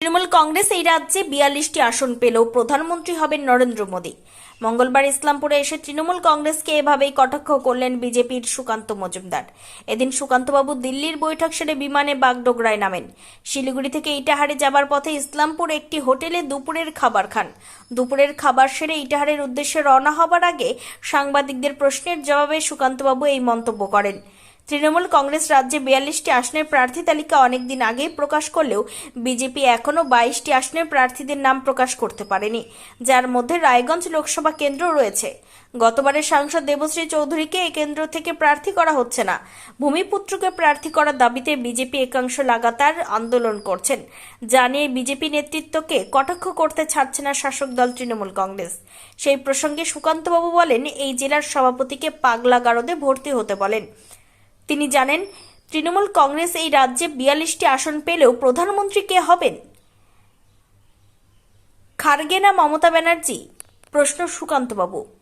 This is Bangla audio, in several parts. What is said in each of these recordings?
তৃণমূল কংগ্রেস এই রাজ্যে বিয়াল্লিশটি আসন পেলেও প্রধানমন্ত্রী হবেন নরেন্দ্র মোদী। মঙ্গলবার ইসলামপুরে এসে তৃণমূল কংগ্রেসকে এভাবেই কটাক্ষ করলেন বিজেপির সুকান্ত মজুমদার। এদিন সুকান্তবাবু দিল্লির বৈঠক সেরে বিমানে বাগডোগরায় নামেন। শিলিগুড়ি থেকে ইটাহারে যাবার পথে ইসলামপুর একটি হোটেলে দুপুরের খাবার খান। দুপুরের খাবার সেরে ইটাহারের উদ্দেশ্যে রওনা হবার আগে সাংবাদিকদের প্রশ্নের জবাবে সুকান্তবাবু এই মন্তব্য করেন। তৃণমূল কংগ্রেস রাজ্যে বিয়াল্লিশটি আসনের প্রার্থী তালিকা অনেকদিন আগেই প্রকাশ করলেও বিজেপি এখনও বাইশটি আসনের প্রার্থীদের নাম প্রকাশ করতে পারেনি, যার মধ্যে রায়গঞ্জ লোকসভা কেন্দ্র রয়েছে। গতবারের সাংসদ দেবশ্রী চৌধুরীকে এই কেন্দ্র থেকে প্রার্থী করা হচ্ছে না। ভূমিপুত্রকে প্রার্থী করার দাবিতে বিজেপি একাংশ লাগাতার আন্দোলন করছেন। জানিয়ে বিজেপি নেতৃত্বকে কটাক্ষ করতে ছাড়ছে না শাসক দল তৃণমূল কংগ্রেস। সেই প্রসঙ্গে সুকান্তবাবু বলেন, এই জেলার সভাপতিকে পাগলা গারদে ভর্তি হতে বলেন। তিনি জানেন, তৃণমূল কংগ্রেস এই রাজ্যে বিয়াল্লিশটি আসন পেলেও প্রধানমন্ত্রী কে হবেন? খার্গে না মমতা ব্যানার্জি। প্রশ্ন সুকান্তবাবু।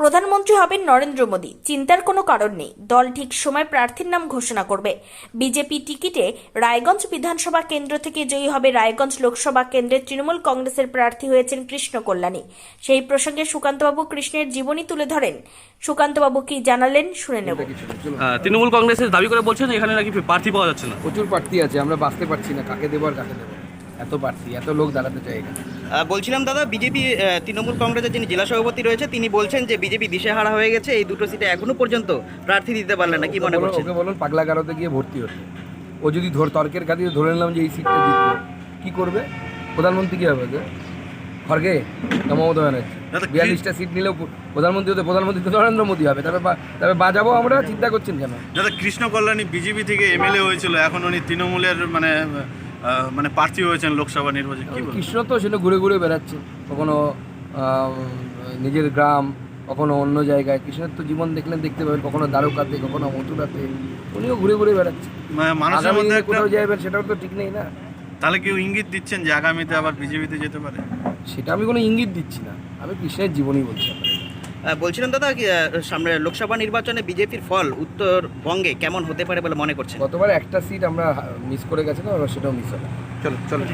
প্রধানমন্ত্রী হবেন নরেন্দ্র মোদী। চিন্তার কোনো কারণ নেই। দল ঠিক সময় প্রার্থীর নাম ঘোষণা করবে। বিজেপি টিকিটে রায়গঞ্জ বিধানসভা কেন্দ্র থেকে জয়ী হবে রায়গঞ্জ লোকসভা কেন্দ্রের তৃণমূল কংগ্রেসের প্রার্থী হয়েছেন কৃষ্ণ কল্যাণী। সেই প্রসঙ্গে সুকান্তবাবু কৃষ্ণের জীবনী তুলে ধরেন। সুকান্তবাবু কি জানালেন? শুনে নেব। তৃণমূল কংগ্রেসের দাবি করে বলছেন এখানে নাকি প্রার্থী পাওয়া যাচ্ছে না। প্রচুর প্রার্থী আছে আমরা বাঁচতে পারছি না। কাকে দেবো আর কাকে দেবো এত প্রার্থী এত লোক দাঁড়াতে চাই এখানে। বলছিলাম দাদা বিজেপি তৃণমূল কংগ্রেসের যিনি জেলা সভাপতি রয়েছে তিনি বলছেন যে বিজেপি দিশেহারা হয়ে গেছে এই দুটো সিটে এখনও পর্যন্ত প্রার্থী দিতে পারলেন না কি মনে করছেন? ওকে বলুন পাগলা গারোতে গিয়ে ভর্তি হচ্ছে ও যদি ধর তর্কের খাতিরে ধরে নিলাম যে এই সিটটা জিতবে কি করবে? প্রধানমন্ত্রী কি হবে? খড়গে মমতা ব্যানার্জি? বিয়াল্লিশটা সিট নিলেও প্রধানমন্ত্রী হতে প্রধানমন্ত্রী তো নরেন্দ্র মোদী হবে তবে বা- তবে বাজাবো আমরা চিন্তা করছেন কেন? দাদা কৃষ্ণ কল্যাণী বিজেপি থেকে এমএলএ হয়েছিল এখন উনি তৃণমূলের মানে মানে প্রার্থী হয়েছেন লোকসভা নির্বাচনে কি বলবেন? কৃষ্ণ তো সেটা ঘুরে ঘুরে বেড়াচ্ছে। কখনো আহ, নিজের গ্রাম কখনো অন্য জায়গায়। কৃষ্ণের তো জীবন দেখলেন দেখতে পাবেন। কখনো দ্বারকাতে কখনো মথুরাতে। উনিও ঘুরে ঘুরে বেড়াচ্ছে। মানে মানুষের আগামী মধ্যে দিনে একটা কোথাও যাবেন সেটাও তো ঠিক নেই না। তাহলে কেউ ইঙ্গিত দিচ্ছেন যে আগামীতে আবার বিজেপিতে যেতে পারে? সেটা আমি কোনো ইঙ্গিত দিচ্ছি না। আমি কৃষ্ণের জীবনই বলছি। আপনাকে। বলছিলাম দাদা সামনে লোকসভা নির্বাচনে বিজেপির ফল উত্তরবঙ্গে কেমন হতে পারে বলে মনে করছেন? গতবার একটা সিট আমরা মিস করে গেছিলাম এবার সেটাও মিস হবে চলো চলো।